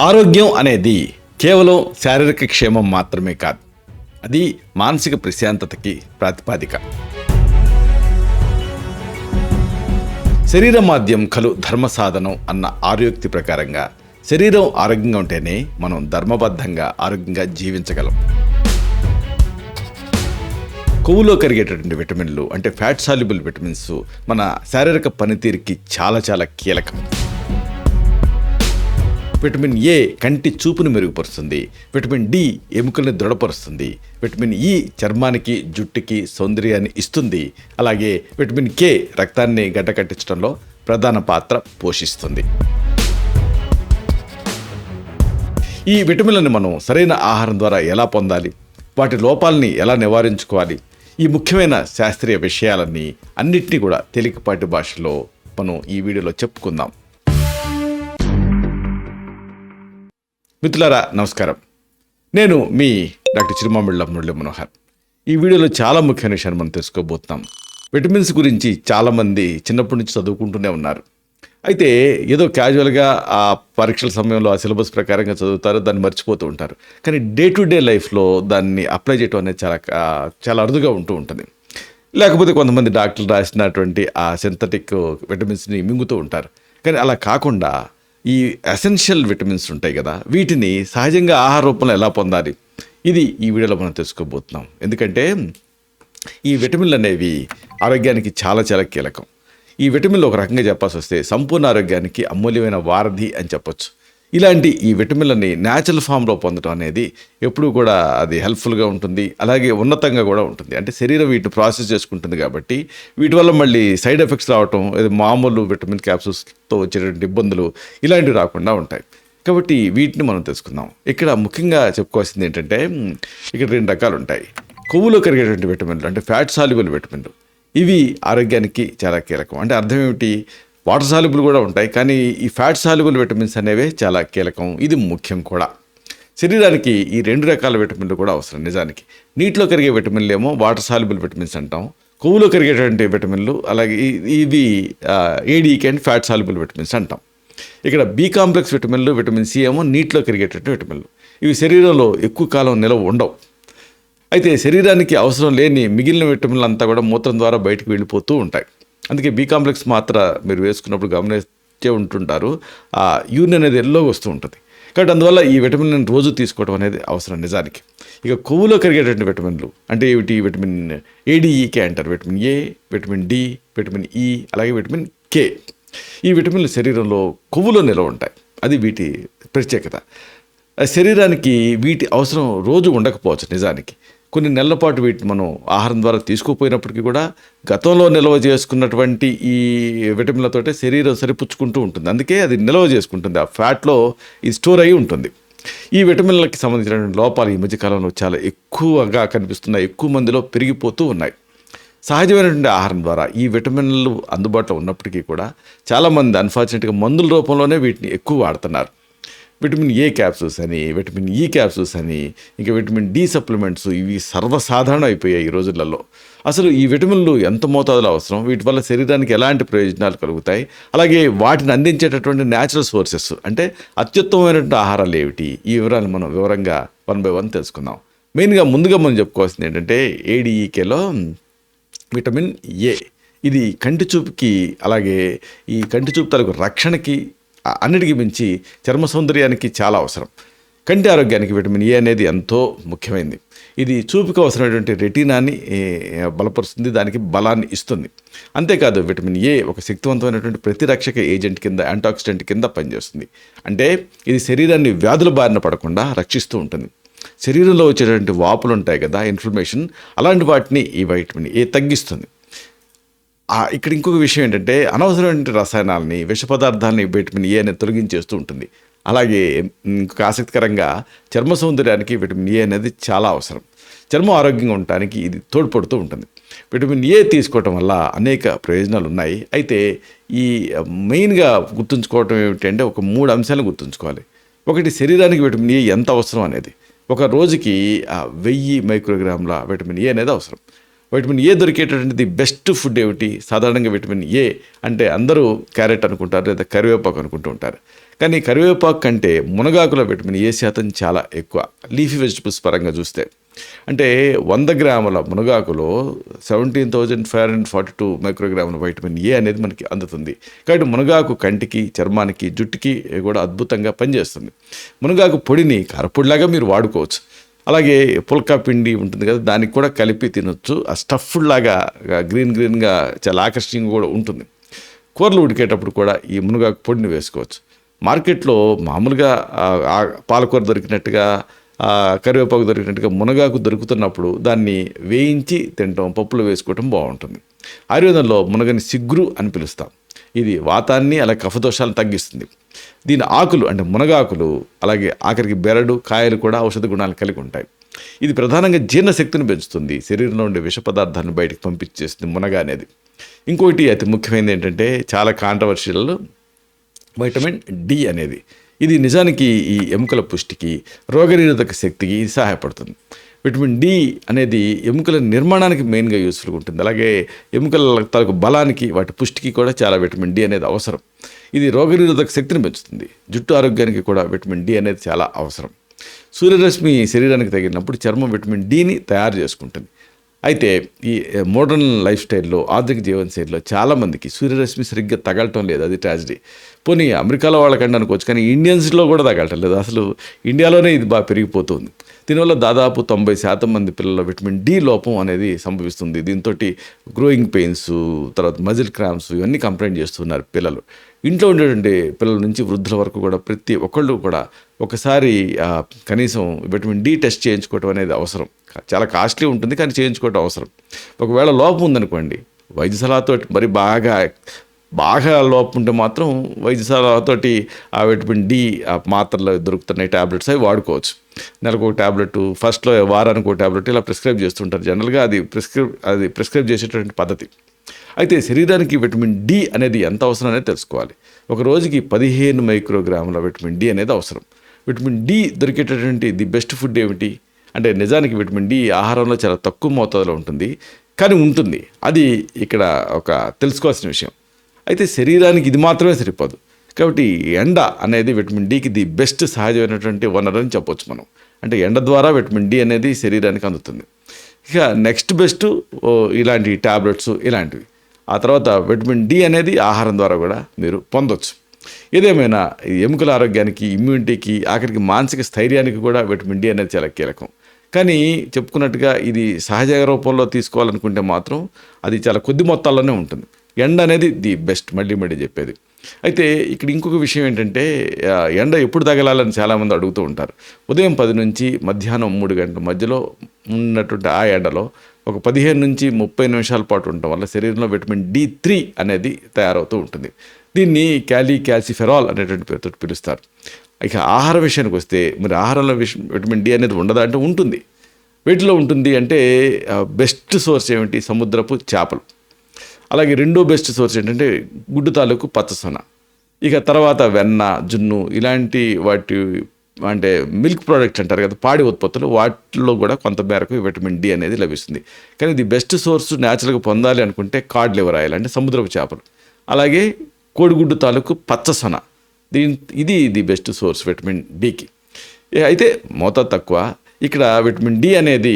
ఆరోగ్యం అనేది కేవలం శారీరక క్షేమం మాత్రమే కాదు అది మానసిక ప్రశాంతతకి ప్రాతిపాదిక. శరీర మాధ్యం కలు ధర్మ సాధనం అన్న ఆరోగ్య ప్రకారంగా శరీరం ఆరోగ్యంగా ఉంటేనే మనం ధర్మబద్ధంగా ఆరోగ్యంగా జీవించగలం. కొవ్వులో కరిగేటటువంటి విటమిన్లు అంటే ఫ్యాట్ సాల్యుబుల్ విటమిన్స్ మన శారీరక పనితీరుకి చాలా చాలా కీలకం. విటమిన్ ఏ కంటి చూపును మెరుగుపరుస్తుంది. విటమిన్ డి ఎముకల్ని దృఢపరుస్తుంది. విటమిన్ ఇ చర్మానికి జుట్టుకి సౌందర్యాన్ని ఇస్తుంది. అలాగే విటమిన్ కే రక్తాన్ని గడ్డకట్టించడంలో ప్రధాన పాత్ర పోషిస్తుంది. ఈ విటమిన్లను మనం సరైన ఆహారం ద్వారా ఎలా పొందాలి? వాటి లోపాలని ఎలా నివారించుకోవాలి? ఈ ముఖ్యమైన శాస్త్రీయ విషయాలన్నీ అన్నిటినీ కూడా తేలికపాటి భాషలో మనం ఈ వీడియోలో చెప్పుకుందాం. మిత్రులారా నమస్కారం. నేను మీ డాక్టర్ చిరుమామిళ్ళ మురళి మనోహర్. ఈ వీడియోలో చాలా ముఖ్యమైన విషయాన్ని మనం తెలుసుకోబోతున్నాం. విటమిన్స్ గురించి చాలామంది చిన్నప్పటి నుంచి చదువుకుంటూనే ఉన్నారు. అయితే ఏదో క్యాజువల్గా ఆ పరీక్షల సమయంలో ఆ సిలబస్ ప్రకారంగా చదువుతారు దాన్ని మర్చిపోతూ ఉంటారు. కానీ డే టు డే లైఫ్లో దాన్ని అప్లై చేయడం అనేది చాలా చాలా అరుదుగా ఉంటూ ఉంటుంది. లేకపోతే కొంతమంది డాక్టర్లు రాసినటువంటి ఆ సింథటిక్ విటమిన్స్ని మింగుతూ ఉంటారు. కానీ అలా కాకుండా ఈ ఎసెన్షియల్ విటమిన్స్ ఉంటాయి కదా వీటిని సహజంగా ఆహార రూపంలో ఎలా పొందాలి? ఇది ఈ వీడియోలో మనం తెలుసుకోబోతున్నాం. ఎందుకంటే ఈ విటమిన్లు అనేవి ఆరోగ్యానికి చాలా చాలా కీలకం. ఈ విటమిన్లు ఒక రకంగా చెప్పాల్సి వస్తే సంపూర్ణ ఆరోగ్యానికి అమూల్యమైన వారధి అని చెప్పొచ్చు. ఇలాంటి ఈ విటమిన్లని న్యాచురల్ ఫామ్లో పొందడం అనేది ఎప్పుడూ కూడా అది హెల్ప్ఫుల్గా ఉంటుంది. అలాగే ఉన్నతంగా కూడా ఉంటుంది. అంటే శరీరం వీటిని ప్రాసెస్ చేసుకుంటుంది కాబట్టి వీటి వల్ల మళ్ళీ సైడ్ ఎఫెక్ట్స్ రావటం ఇది మామూలు విటమిన్ క్యాప్సూల్స్తో వచ్చేటువంటి ఇబ్బందులు ఇలాంటివి రాకుండా ఉంటాయి. కాబట్టి వీటిని మనం తెలుసుకుందాం. ఇక్కడ ముఖ్యంగా చెప్పుకోవాల్సింది ఏంటంటే ఇక్కడ రెండు రకాలు ఉంటాయి. కొవ్వులో కరిగేటువంటి విటమిన్లు అంటే ఫ్యాట్ సాల్యుబుల్ విటమిన్లు ఇవి ఆరోగ్యానికి చాలా కీలకం. అంటే అర్థం ఏమిటి? వాటర్ సాల్యుబుల్ కూడా ఉంటాయి కానీ ఈ ఫ్యాట్ సాల్యుబుల్ విటమిన్స్ అనేవి చాలా కీలకం. ఇది ముఖ్యం కూడా. శరీరానికి ఈ రెండు రకాల విటమిన్లు కూడా అవసరం నిజానికి. నీటిలో కరిగే విటమిన్లు ఏమో వాటర్ సాల్యుబుల్ విటమిన్స్ అంటాం. కొవ్వులో కరిగేటువంటి విటమిన్లు అలాగే ఇవి ఏడీకి అండ్ ఫ్యాట్ సాల్యుబుల్ విటమిన్స్ అంటాం. ఇక్కడ బి కాంప్లెక్స్ విటమిన్లు విటమిన్ సి ఏమో నీటిలో కరిగేటటువంటి విటమిన్లు. ఇవి శరీరంలో ఎక్కువ కాలం నిలవ ఉండవు. అయితే శరీరానికి అవసరం లేని మిగిలిన విటమిన్లు అంతా కూడా మూత్రం ద్వారా బయటకు వెళ్ళిపోతూ ఉంటాయి. అందుకే బీ కాంప్లెక్స్ మాత్ర మీరు వేసుకున్నప్పుడు గమనిస్తే ఉంటుంటారు. ఆ యూరిన్ అనేది ఎల్లో వస్తూ ఉంటుంది. కాబట్టి అందువల్ల ఈ విటమిన్ రోజు తీసుకోవడం అనేది అవసరం నిజానికి. ఇక కొవ్వులో కరిగేటటువంటి విటమిన్లు అంటే ఏమిటి? Vitamin A D E K అంటారు. Vitamin A vitamin D vitamin E అలాగే విటమిన్ కే. ఈ విటమిన్లు శరీరంలో కొవ్వులో నిల్వ ఉంటాయి. అది వీటి ప్రత్యేకత. శరీరానికి వీటి అవసరం రోజు ఉండకపోవచ్చు నిజానికి. కొన్ని నెలల పాటు వీటిని మనం ఆహారం ద్వారా తీసుకుపోయినప్పటికీ కూడా గతంలో నిల్వ చేసుకున్నటువంటి ఈ విటమిన్లతోటే శరీరం సరిపుచ్చుకుంటూ ఉంటుంది. అందుకే అది నిల్వ చేసుకుంటుంది. ఆ ఫ్యాట్లో ఇది స్టోర్ అయి ఉంటుంది. ఈ విటమిన్లకి సంబంధించినటువంటి లోపాలు ఈ మధ్యకాలంలో చాలా ఎక్కువగా కనిపిస్తున్నాయి. ఎక్కువ మందిలో పెరిగిపోతూ ఉన్నాయి. సహజమైనటువంటి ఆహారం ద్వారా ఈ విటమిన్లు అందుబాటులో ఉన్నప్పటికీ కూడా చాలామంది అన్ఫార్చునేట్గా మందుల రూపంలోనే వీటిని ఎక్కువ వాడుతున్నారు. విటమిన్ ఏ క్యాప్సూల్స్ అని విటమిన్ ఈ క్యాప్సూల్స్ అని ఇంకా విటమిన్ డి సప్లిమెంట్స్ ఇవి సర్వసాధారణం అయిపోయాయి ఈ రోజులలో. అసలు ఈ విటమిన్లు ఎంత మోతాదులో అవసరం? వీటి వల్ల శరీరానికి ఎలాంటి ప్రయోజనాలు కలుగుతాయి? అలాగే వాటిని అందించేటటువంటి న్యాచురల్ సోర్సెస్ అంటే అత్యుత్తమమైనటువంటి ఆహారాలు ఏమిటి? ఈ వివరాలు మనం వివరంగా వన్ బై వన్ తెలుసుకుందాం. మెయిన్గా ముందుగా మనం చెప్పుకోవాల్సింది ఏంటంటే ఏడీఈకేలో విటమిన్ ఏ. ఇది కంటి చూపుకి అలాగే ఈ కంటి చూపుతాలకు రక్షణకి అన్నిటికీ మించి చర్మ సౌందర్యానికి చాలా అవసరం. కంటి ఆరోగ్యానికి విటమిన్ ఏ అనేది ఎంతో ముఖ్యమైనది ఇది చూపుకు అవసరమైనటువంటి రెటీనాని బలపరుస్తుంది దానికి బలాన్ని ఇస్తుంది. అంతేకాదు విటమిన్ ఏ ఒక శక్తివంతమైనటువంటి ప్రతిరక్షక ఏజెంట్ కింద యాంటాక్సిడెంట్ కింద పనిచేస్తుంది. అంటే ఇది శరీరాన్ని వ్యాధుల బారిన పడకుండా రక్షిస్తూ ఉంటుంది. శరీరంలో వచ్చేటువంటి వాపులు ఉంటాయి కదా ఇన్ఫ్లమేషన్ అలాంటి వాటిని ఈ వైటమిన్ ఏ తగ్గిస్తుంది. ఇక్కడ ఇంకొక విషయం ఏంటంటే అనవసరమైన రసాయనాలని విష పదార్థాలని విటమిన్ ఏ అనేది తొలగించేస్తూ ఉంటుంది. అలాగే ఇంకొక ఆసక్తికరంగా చర్మ సౌందర్యానికి విటమిన్ ఏ అనేది చాలా అవసరం. చర్మం ఆరోగ్యంగా ఉండటానికి ఇది తోడ్పడుతూ ఉంటుంది. విటమిన్ ఏ తీసుకోవటం వల్ల అనేక ప్రయోజనాలు ఉన్నాయి. అయితే ఈ మెయిన్గా గుర్తుంచుకోవటం ఏమిటంటే ఒక మూడు అంశాలను గుర్తుంచుకోవాలి. ఒకటి శరీరానికి విటమిన్ ఏ ఎంత అవసరం అనేది. ఒక రోజుకి వెయ్యి మైక్రోగ్రాముల విటమిన్ ఏ అనేది అవసరం. విటమిన్ ఏ దొరికేటటువంటిది బెస్ట్ ఫుడ్ ఏమిటి? సాధారణంగా విటమిన్ ఏ అంటే అందరూ క్యారెట్ అనుకుంటారు లేదా కరివేపాకు అనుకుంటూ ఉంటారు. కానీ కరివేపాకు కంటే మునగాకులో విటమిన్ ఏ శాతం చాలా ఎక్కువ. లీఫీ వెజిటబుల్స్ పరంగా చూస్తే. అంటే వంద గ్రాముల మునగాకులో seventeen thousand five hundred forty two మైక్రోగ్రాముల vitamin A అనేది మనకి అందుతుంది. కాబట్టి మునగాకు కంటికి చర్మానికి జుట్టుకి కూడా అద్భుతంగా పనిచేస్తుంది. మునగాకు పొడిని కారపొడిలాగా మీరు వాడుకోవచ్చు. అలాగే పుల్కా పిండి ఉంటుంది కదా దానికి కూడా కలిపి తినొచ్చు. ఆ స్టఫ్డ్ లాగా గ్రీన్ గ్రీన్గా చాలా ఆకర్షణీయంగా కూడా ఉంటుంది. కూరలు ఉడికేటప్పుడు కూడా ఈ మునగాకు పొడిని వేసుకోవచ్చు. మార్కెట్లో మామూలుగా పాలకూర దొరికినట్టుగా కరివేపాకు దొరికినట్టుగా మునగాకు దొరుకుతున్నప్పుడు దాన్ని వేయించి తినటం పప్పులో వేసుకోవటం బాగుంటుంది. ఆయుర్వేదంలో మునగని సిగ్గురు అని పిలుస్తాం. ఇది వాతాన్ని అలా కఫదోషాలను తగ్గిస్తుంది. దీని ఆకులు అంటే మునగాకులు అలాగే ఆఖరికి బెరడు కాయలు కూడా ఔషధ గుణాలు కలిగి ఉంటాయి. ఇది ప్రధానంగా జీర్ణశక్తిని పెంచుతుంది. శరీరంలో ఉండే విష పదార్థాన్ని బయటకు పంపించేస్తుంది మునగ అనేది. ఇంకోటి అతి ముఖ్యమైనది ఏంటంటే చాలా కాంట్రవర్షియల్ వైటమిన్ డి అనేది. ఇది నిజానికి ఈ ఎముకల పుష్టికి రోగనిరోధక శక్తికి సహాయపడుతుంది. విటమిన్ డి అనేది ఎముకల నిర్మాణానికి మెయిన్గా యూస్ఫుల్గా ఉంటుంది. అలాగే ఎముకల తాలూకు బలానికి వాటి పుష్టికి కూడా చాలా విటమిన్ డి అనేది అవసరం. ఇది రోగనిరోధక శక్తిని పెంచుతుంది. జుట్టు ఆరోగ్యానికి కూడా విటమిన్ డి అనేది చాలా అవసరం. సూర్యరశ్మి శరీరానికి తగిలినప్పుడు చర్మం విటమిన్ డిని తయారు చేసుకుంటుంది. అయితే ఈ మోడర్న్ లైఫ్ స్టైల్లో ఆధునిక జీవనశైలిలో చాలామందికి సూర్యరశ్మి సరిగ్గా తగలటం లేదు. అది ట్రాజడీ. పోనీ అమెరికాలో వాళ్ళకంటే అనుకోవచ్చు కానీ ఇండియన్స్లో కూడా తగలటం లేదు. అసలు ఇండియాలోనే ఇది బాగా పెరిగిపోతుంది. దీనివల్ల దాదాపు తొంభై శాతం మంది పిల్లల్లో విటమిన్ డి లోపం అనేది సంభవిస్తుంది. దీంతో గ్రోయింగ్ పెయిన్స్ తర్వాత మజిల్ క్రామ్స్ ఇవన్నీ కంప్లైంట్ చేస్తున్నారు పిల్లలు. ఇంట్లో ఉండేటువంటి పిల్లల నుంచి వృద్ధుల వరకు కూడా ప్రతి ఒక్కళ్ళు కూడా ఒకసారి కనీసం విటమిన్ డి టెస్ట్ చేయించుకోవటం అనేది అవసరం. చాలా కాస్ట్లీ ఉంటుంది కానీ చేయించుకోవటం అవసరం. ఒకవేళ లోపం ఉందనుకోండి వైద్య సలహాతో మరి బాగా బాగా లోపం ఉంటే మాత్రం వైద్యశాలతోటి ఆ విటమిన్ డి ఆ మాత్రలు దొరుకుతున్నాయి ట్యాబ్లెట్స్ అవి వాడుకోవచ్చు. నెలకు ఒక ట్యాబ్లెట్ ఫస్ట్లో వారానికి ఒక ట్యాబ్లెట్ ఇలా ప్రిస్క్రైబ్ చేస్తుంటారు. జనరల్గా అది ప్రిస్క్రైబ్ అది ప్రిస్క్రైబ్ చేసేటువంటి పద్ధతి. అయితే శరీరానికి విటమిన్ డి అనేది ఎంత అవసరం అనేది తెలుసుకోవాలి. ఒక రోజుకి పదిహేను మైక్రోగ్రాముల విటమిన్ డి అనేది అవసరం. విటమిన్ డి దొరికేటటువంటి ది బెస్ట్ ఫుడ్ ఏమిటి? అంటే నిజానికి విటమిన్ డి ఆహారంలో చాలా తక్కువ మోతాదులో ఉంటుంది. కానీ ఉంటుంది. అది ఇక్కడ ఒక తెలుసుకోవాల్సిన విషయం. అయితే శరీరానికి ఇది మాత్రమే సరిపోదు. కాబట్టి ఎండ అనేది విటమిన్ డికి ది బెస్ట్ సహజమైనటువంటి వనరు అని చెప్పొచ్చు మనం. అంటే ఎండ ద్వారా విటమిన్ డి అనేది శరీరానికి అందుతుంది. ఇక నెక్స్ట్ బెస్ట్ ఇలాంటి ట్యాబ్లెట్స్ ఇలాంటివి. ఆ తర్వాత విటమిన్ డి అనేది ఆహారం ద్వారా కూడా మీరు పొందొచ్చు. ఏదేమైనా ఎముకల ఆరోగ్యానికి ఇమ్యూనిటీకి ఆఖరికి మానసిక స్థైర్యానికి కూడా విటమిన్ డి అనేది చాలా కీలకం. కానీ చెప్పుకున్నట్టుగా ఇది సహజ రూపంలో తీసుకోవాలనుకుంటే మాత్రం అది చాలా కొద్ది మొత్తాల్లోనే ఉంటుంది. ఎండ అనేది ది బెస్ట్ మళ్ళీ మళ్ళీ చెప్పేది. అయితే ఇక్కడ ఇంకొక విషయం ఏంటంటే ఎండ ఎప్పుడు తగలాలని చాలామంది అడుగుతూ ఉంటారు. ఉదయం పది నుంచి మధ్యాహ్నం మూడు గంటల మధ్యలో ఉన్నటువంటి ఆ ఎండలో ఒక పదిహేను నుంచి ముప్పై నిమిషాల పాటు ఉండటం వల్ల శరీరంలో విటమిన్ డి త్రీ అనేది తయారవుతూ ఉంటుంది. దీన్ని క్యాలీ క్యాల్సిఫెరాల్ అనేటువంటి పేరుతో పిలుస్తారు. ఇక ఆహార విషయానికి వస్తే మరి ఆహారంలో విష విటమిన్ డి అనేది ఉండదా అంటే ఉంటుంది. వీటిలో ఉంటుంది అంటే బెస్ట్ సోర్స్ ఏమిటి? సముద్రపు చేపలు. అలాగే రెండో బెస్ట్ సోర్స్ ఏంటంటే గుడ్డు తాలూకు పచ్చసొన. ఇక తర్వాత వెన్న జున్ను ఇలాంటి వాటి అంటే మిల్క్ ప్రోడక్ట్స్ అంటారు కదా పాడి ఉత్పత్తులు వాటిలో కూడా కొంత మేరకు విటమిన్ డి అనేది లభిస్తుంది. కానీ ఇది బెస్ట్ సోర్స్ న్యాచురల్గా పొందాలి అనుకుంటే కార్డ్ లివర్ ఆయిల్ అంటే సముద్రపు చేపలు. అలాగే కోడిగుడ్డు తాలూకు పచ్చసొన. దీని ఇది ది బెస్ట్ సోర్స్ విటమిన్ డికి అయితే మోతాదు తక్కువ. ఇక్కడ విటమిన్ డి అనేది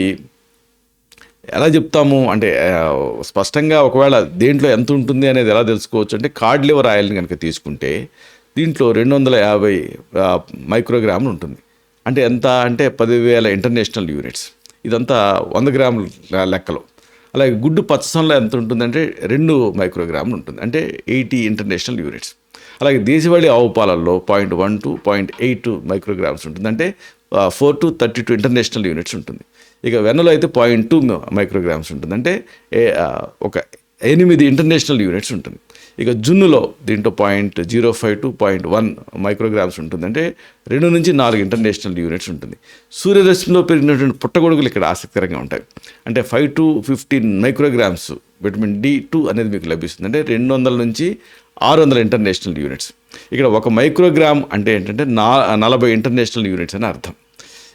ఎలా చెప్తాము? అంటే స్పష్టంగా ఒకవేళ దేంట్లో ఎంత ఉంటుంది అనేది ఎలా తెలుసుకోవచ్చు? అంటే కార్డ్ లివర్ ఆయిల్ని కనుక తీసుకుంటే దీంట్లో రెండు వందల యాభై మైక్రోగ్రాములు ఉంటుంది. అంటే ఎంత? అంటే పదివేల ఇంటర్నేషనల్ యూనిట్స్. ఇదంతా వంద గ్రాముల లెక్కలో. అలాగే గుడ్డు పచ్చసంలో ఎంత ఉంటుందంటే రెండు మైక్రోగ్రాములు ఉంటుంది. అంటే ఎయిటీ ఇంటర్నేషనల్ యూనిట్స్. అలాగే దేశవాళీ ఆవు పాలల్లో point one to point eight micrograms ఉంటుంది అంటే four to thirty two international units ఉంటుంది. ఇక వెన్నలో అయితే పాయింట్ టూ మైక్రోగ్రామ్స్ ఉంటుంది. అంటే ఏ- ఒక ఎనిమిది ఇంటర్నేషనల్ యూనిట్స్ ఉంటుంది. ఇక జున్నులో దీంట్లో point zero five to point one micrograms ఉంటుంది. అంటే రెండు నుంచి నాలుగు ఇంటర్నేషనల్ యూనిట్స్ ఉంటుంది. సూర్యరశ్మిలో పెరిగినటువంటి పుట్టగొడుగులు ఇక్కడ ఆసక్తికరంగా ఉంటాయి. అంటే five to fifteen micrograms vitamin D two అనేది మీకు లభిస్తుంది. అంటే రెండు వందల నుంచి ఆరు వందల ఇంటర్నేషనల్ యూనిట్స్ ఇక్కడ ఒక మైక్రోగ్రామ్ అంటే ఏంటంటే నా నలభై ఇంటర్నేషనల్ యూనిట్స్ అని అర్థం.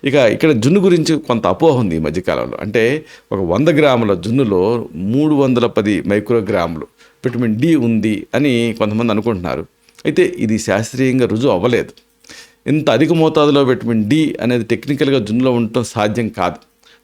ఇక ఇక్కడ జున్ను గురించి కొంత అపోహ ఉంది ఈ మధ్యకాలంలో. అంటే ఒక వంద గ్రాముల జున్నులో మూడు వందల పది మైక్రోగ్రాములు విటమిన్ డి ఉంది అని కొంతమంది అనుకుంటున్నారు. అయితే ఇది శాస్త్రీయంగా రుజువు అవ్వలేదు. ఇంత అధిక మోతాదులో విటమిన్ డి అనేది టెక్నికల్గా జున్నులో ఉండటం సాధ్యం కాదు.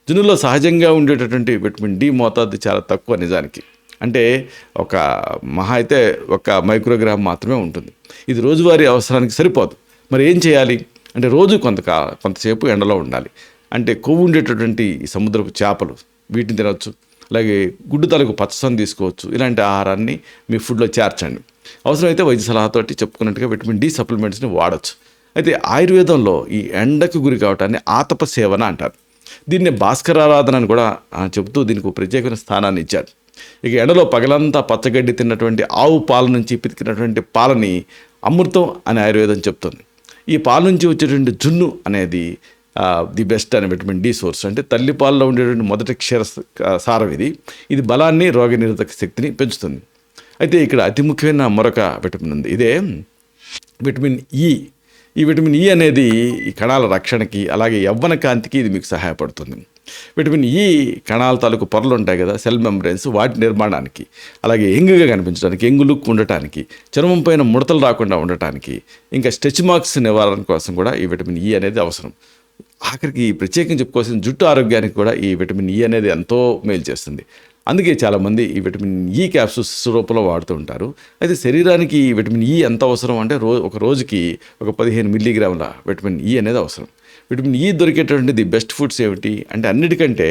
జున్నులో సహజంగా ఉండేటటువంటి విటమిన్ డి మోతాదు చాలా తక్కువ నిజానికి. అంటే ఒక మహా అయితే ఒక మైక్రోగ్రామ్ మాత్రమే ఉంటుంది. ఇది రోజువారీ అవసరానికి సరిపోదు. మరి ఏం చేయాలి? అంటే రోజు కొంత కొంతసేపు ఎండలో ఉండాలి. అంటే కొవ్వు ఉండేటటువంటి సముద్రపు చేపలు వీటిని తినవచ్చు అలాగే గుడ్డు తలకు పచ్చసం తీసుకోవచ్చు. ఇలాంటి ఆహారాన్ని మీ ఫుడ్లో చేర్చండి. అవసరమైతే వైద్య సలహాతోటి చెప్పుకున్నట్టుగా విటమిన్ డి సప్లిమెంట్స్ని వాడచ్చు. అయితే ఆయుర్వేదంలో ఈ ఎండకు గురి కావటాన్ని ఆతప సేవన అంటారు. దీన్ని భాస్కరారాధన అని కూడా చెబుతూ దీనికి ప్రత్యేకమైన స్థానాన్ని ఇచ్చారు. ఇక ఎండలో పగలంతా పచ్చగడ్డి తిన్నటువంటి ఆవు పాల నుంచి పితికినటువంటి పాలని అమృతం అని ఆయుర్వేదం చెప్తుంది. ఈ పాల నుంచి వచ్చేటువంటి జున్ను అనేది ది బెస్ట్ అనే విటమిన్ డి సోర్స్. అంటే తల్లి పాలలో ఉండేటువంటి మొదటి క్షీర సారం ఇది. ఇది బలాన్ని రోగనిరోధక శక్తిని పెంచుతుంది. అయితే ఇక్కడ అతి ముఖ్యమైన మరొక విటమిన్ ఉంది. ఇదే విటమిన్ ఈ ఈ విటమిన్ ఈ అనేది ఈ కణాల రక్షణకి అలాగే యవ్వన కాంతికి ఇది మీకు సహాయపడుతుంది. విటమిన్ ఈ కణాల తాలూకు పొరలు ఉంటాయి కదా సెల్ మెంబ్రెన్స్ వాటి నిర్మాణానికి అలాగే ఎంగుగా కనిపించడానికి ఎంగు లుక్ ఉండటానికి చర్మం పైన ముడతలు రాకుండా ఉండటానికి ఇంకా స్టెచ్ మార్క్స్ నివారణ కోసం కూడా ఈ విటమిన్ ఈ అనేది అవసరం. ఆఖరికి ప్రత్యేకంగా చెప్పుకోవాల్సిన జుట్టు ఆరోగ్యానికి కూడా ఈ విటమిన్ ఈ అనేది ఎంతో మేలు చేస్తుంది. అందుకే చాలామంది ఈ విటమిన్ e ఈ క్యాప్సూల్స్ రూపంలో వాడుతూ ఉంటారు. అయితే శరీరానికి ఈ విటమిన్ ఈ ఎంత అవసరం అంటే రో ఒక రోజుకి ఒక పదిహేను మిల్లీగ్రాముల విటమిన్ ఈ అనేది అవసరం. విటమిన్ ఈ దొరికేటువంటి ది బెస్ట్ ఫుడ్స్ ఏమిటి? అంటే అన్నిటికంటే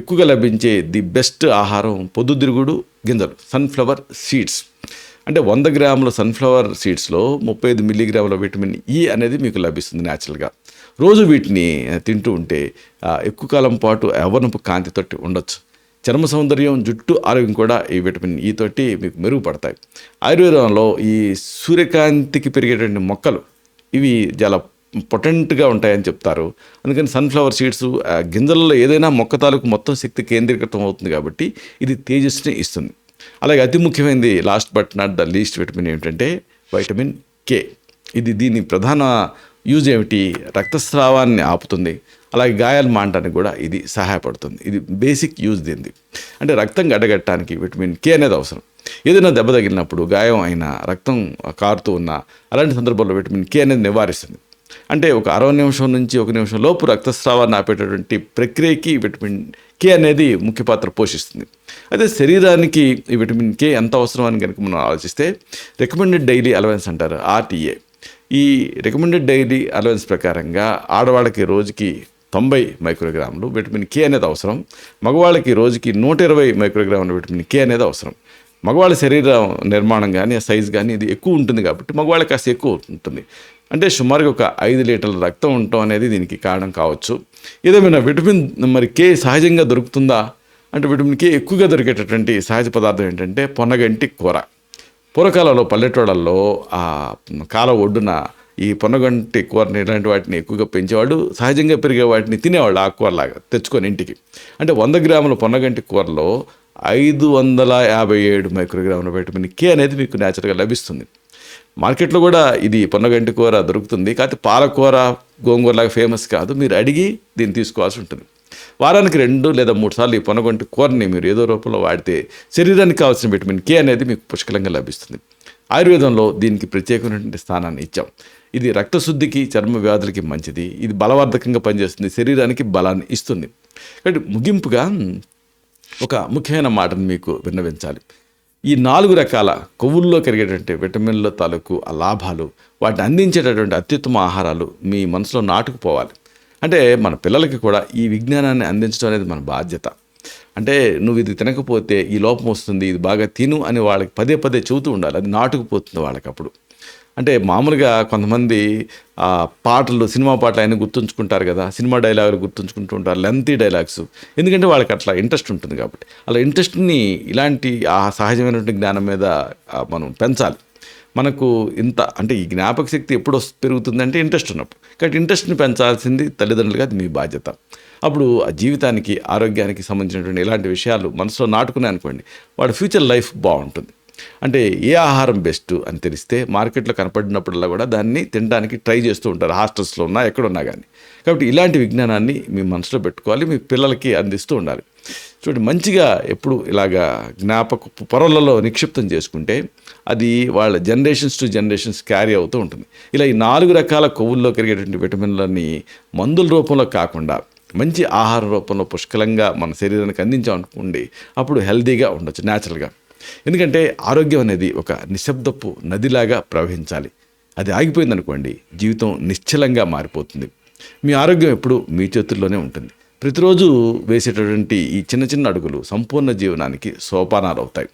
ఎక్కువగా లభించే ది బెస్ట్ ఆహారం పొద్దుతిరుగుడు గింజలు సన్ఫ్లవర్ సీడ్స్. అంటే వంద గ్రాముల సన్ఫ్లవర్ సీడ్స్లో ముప్పై ఐదు మిల్లీగ్రాముల విటమిన్ ఈ అనేది మీకు లభిస్తుంది న్యాచురల్గా. రోజు వీటిని తింటూ ఉంటే ఎక్కువ కాలం పాటు యవ్వనపు కాంతితోటి ఉండొచ్చు. చర్మ సౌందర్యం జుట్టు ఆరోగ్యం కూడా ఈ విటమిన్ ఈ తోటి మీకు మెరుగుపడతాయి. ఆయుర్వేదంలో ఈ సూర్యకాంతికి పెరిగేటువంటి మొక్కలు ఇవి చాలా పొటెంట్గా ఉంటాయని చెప్తారు. అందుకని సన్ఫ్లవర్ సీడ్స్ గింజలలో ఏదైనా మొక్క తాలూకు మొత్తం శక్తి కేంద్రీకృతం అవుతుంది కాబట్టి ఇది తేజస్సుని ఇస్తుంది. అలాగే అతి ముఖ్యమైనది last but not the least vitamin ఏమిటంటే వైటమిన్ కే ఇది దీని ప్రధాన యూజ్ ఏమిటి? రక్తస్రావాన్ని ఆపుతుంది. అలాగే గాయాలు మాంటానికి కూడా ఇది సహాయపడుతుంది. ఇది బేసిక్ యూజ్ దీనిది. అంటే రక్తం గడ్డగట్టడానికి విటమిన్ కే అనేది అవసరం. ఏదైనా దెబ్బ తగిలినప్పుడు గాయం అయినా రక్తం కారుతూ ఉన్నా అలాంటి సందర్భాల్లో విటమిన్ కే అనేది నివారిస్తుంది. అంటే ఒక అరవై నిమిషం నుంచి ఒక నిమిషం లోపు రక్తస్రావాన్ని ఆపేటటువంటి ప్రక్రియకి విటమిన్ కే అనేది ముఖ్య పాత్ర పోషిస్తుంది. అదే శరీరానికి ఈ విటమిన్ కే ఎంత అవసరం అని కనుక మనం ఆలోచిస్తే రికమెండెడ్ డైలీ అలవెన్స్ అంటారు ఆర్టీఏ. ఈ రికమెండెడ్ డైలీ అలవెన్స్ ప్రకారంగా ఆడవాళ్ళకి రోజుకి తొంభై మైక్రోగ్రాములు విటమిన్ కే అనేది అవసరం. మగవాళ్ళకి రోజుకి నూట ఇరవై మైక్రోగ్రాముల విటమిన్ కే అనేది అవసరం. మగవాళ్ళ శరీర నిర్మాణం కానీ సైజ్ కానీ ఇది ఎక్కువ ఉంటుంది కాబట్టి మగవాళ్ళకి కాస్త ఎక్కువ ఉంటుంది. అంటే సుమారుగా ఒక ఐదు లీటర్ల రక్తం ఉండటం అనేది దీనికి కారణం కావచ్చు. ఏదేమైనా విటమిన్ మరి కే సహజంగా దొరుకుతుందా? అంటే విటమిన్ కే ఎక్కువగా దొరికేటటువంటి సహజ పదార్థం ఏంటంటే పొన్నగంటి కూర. పూర్వకాలంలో పల్లెటూళ్ళల్లో ఆ కాల ఒడ్డున ఈ పొన్నగంటి కూరని ఇలాంటి వాటిని ఎక్కువగా పెంచేవాడు సహజంగా పెరిగే వాటిని తినేవాళ్ళు ఆ కూరలాగా తెచ్చుకొని ఇంటికి. అంటే వంద గ్రాముల పొన్నగంటి కూరలో ఐదు వందల యాభై ఏడు మైక్రోగ్రాముల విటమిన్ కే అనేది మీకు న్యాచురల్గా లభిస్తుంది. మార్కెట్లో కూడా ఇది పొన్నగంటి కూర దొరుకుతుంది. కాకపోతే పాలకూర గోంగూరలాగా ఫేమస్ కాదు. మీరు అడిగి దీన్ని తీసుకోవాల్సి ఉంటుంది. వారానికి రెండు లేదా మూడు సార్లు ఈ పొనగొంటి కూరని మీరు ఏదో రూపంలో వాడితే శరీరానికి కావాల్సిన విటమిన్ కే అనేది మీకు పుష్కలంగా లభిస్తుంది. ఆయుర్వేదంలో దీనికి ప్రత్యేకమైనటువంటి స్థానాన్ని ఇచ్చాం. ఇది రక్తశుద్ధికి చర్మ వ్యాధులకి మంచిది. ఇది బలవర్ధకంగా పనిచేస్తుంది. శరీరానికి బలాన్ని ఇస్తుంది. కాబట్టి ముగింపుగా ఒక ముఖ్యమైన మాటను మీకు విన్నవించాలి. ఈ నాలుగు రకాల కొవ్వుల్లో కరిగేటువంటి విటమిన్ల తాలూకు ఆ లాభాలు వాటిని అందించేటటువంటి అత్యుత్తమ ఆహారాలు మీ మనసులో నాటుకుపోవాలి. అంటే మన పిల్లలకి కూడా ఈ విజ్ఞానాన్ని అందించడం అనేది మన బాధ్యత. అంటే నువ్వు ఇది తినకపోతే ఈ లోపం వస్తుంది ఇది బాగా తిను అని వాళ్ళకి పదే పదే చెబుతూ ఉండాలి. అది నాటుకుపోతుంది వాళ్ళకి అప్పుడు అంటే మామూలుగా కొంతమంది పాటలు సినిమా పాటలు ఆయన గుర్తుంచుకుంటారు కదా. సినిమా డైలాగులు గుర్తుంచుకుంటూ ఉంటారు లెంతీ డైలాగ్స్ ఎందుకంటే వాళ్ళకి అట్లా ఇంట్రెస్ట్ ఉంటుంది కాబట్టి. అలా ఇంట్రెస్ట్ని ఇలాంటి ఆ సహజమైనటువంటి జ్ఞానం మీద మనం పెంచాలి. మనకు ఇంత అంటే ఈ జ్ఞాపక శక్తి ఎప్పుడు పెరుగుతుందంటే ఇంట్రెస్ట్ ఉన్నప్పుడు. కాబట్టి ఇంట్రెస్ట్ని పెంచాల్సింది తల్లిదండ్రులుగా అది మీ బాధ్యత. అప్పుడు ఆ జీవితానికి ఆరోగ్యానికి సంబంధించినటువంటి ఇలాంటి విషయాలు మనసులో నాటుకున్నాయి అనుకోండి వాడి ఫ్యూచర్ లైఫ్ బాగుంటుంది. అంటే ఏ ఆహారం బెస్ట్ అని తెలిస్తే మార్కెట్లో కనపడినప్పుడల్లా కూడా దాన్ని తినడానికి ట్రై చేస్తూ ఉంటారు. హాస్టల్స్లో ఉన్నా ఎక్కడున్నా కానీ కాబట్టి ఇలాంటి విజ్ఞానాన్ని మీ మనసులో పెట్టుకోవాలి మీ పిల్లలకి అందిస్తూ ఉండాలి. చూడండి మంచిగా ఎప్పుడు ఇలాగా జ్ఞాపక పొరలలో నిక్షిప్తం చేసుకుంటే అది వాళ్ళ జనరేషన్స్ టు జనరేషన్స్ క్యారీ అవుతూ ఉంటుంది. ఇలా ఈ నాలుగు రకాల కొవ్వుల్లో కరిగేటువంటి విటమిన్లన్నీ మందుల రూపంలో కాకుండా మంచి ఆహార రూపంలో పుష్కలంగా మన శరీరానికి అందించామనుకోండి అప్పుడు హెల్దీగా ఉండొచ్చు న్యాచురల్గా. ఎందుకంటే ఆరోగ్యం అనేది ఒక నిశ్శబ్దపు నదిలాగా ప్రవహించాలి. అది ఆగిపోయిందనుకోండి జీవితం నిశ్చలంగా మారిపోతుంది. మీ ఆరోగ్యం ఎప్పుడు మీ చేతుల్లోనే ఉంటుంది. ప్రతిరోజు వేసేటటువంటి ఈ చిన్న చిన్న అడుగులు సంపూర్ణ జీవనానికి సోపానాలు అవుతాయి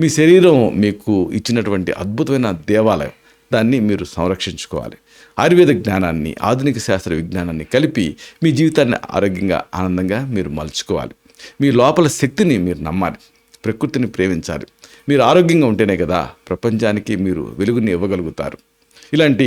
మీ శరీరం మీకు ఇచ్చినటువంటి అద్భుతమైన దేవాలయం దాన్ని మీరు సంరక్షించుకోవాలి. ఆయుర్వేద జ్ఞానాన్ని ఆధునిక శాస్త్ర విజ్ఞానాన్ని కలిపి మీ జీవితాన్ని ఆరోగ్యంగా ఆనందంగా మీరు మలుచుకోవాలి. మీ లోపల శక్తిని మీరు నమ్మాలి. ప్రకృతిని ప్రేమించాలి. మీరు ఆరోగ్యంగా ఉంటేనే కదా ప్రపంచానికి మీరు వెలుగుని ఇవ్వగలుగుతారు. ఇలాంటి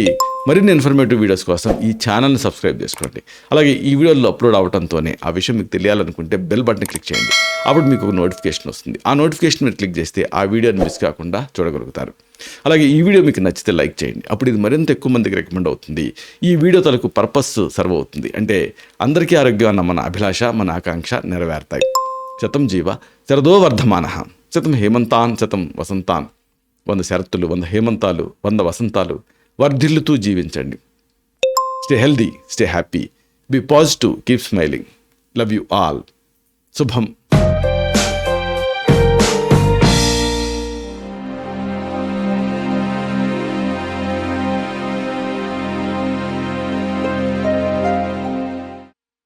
మరిన్ని ఇన్ఫర్మేటివ్ వీడియోస్ కోసం ఈ ఛానల్ని సబ్స్క్రైబ్ చేసుకోండి. అలాగే ఈ వీడియోలో అప్లోడ్ అవడంతోనే ఆ విషయం మీకు తెలియాలనుకుంటే బెల్ బటన్ క్లిక్ చేయండి. అప్పుడు మీకు ఒక నోటిఫికేషన్ వస్తుంది. ఆ నోటిఫికేషన్ మీరు క్లిక్ చేస్తే ఆ వీడియోని మిస్ కాకుండా చూడగలుగుతారు. అలాగే ఈ వీడియో మీకు నచ్చితే లైక్ చేయండి. అప్పుడు ఇది మరింత ఎక్కువ మందికి రికమెండ్ అవుతుంది. ఈ వీడియో తలకు పర్పస్ సర్వ్ అవుతుంది. అంటే అందరికీ ఆరోగ్యం అన్న మన అభిలాష మన ఆకాంక్ష నెరవేరుతాయి. శతం జీవ శరదో వర్ధమాన. శతం హేమంతాన్ శతం వసంతాన్. వంద శరత్తులు వంద హేమంతాలు వంద వసంతాలు వర్ధిల్లుతూ జీవించండి. Stay healthy stay happy. Be positive keep smiling. Love you all. శుభం.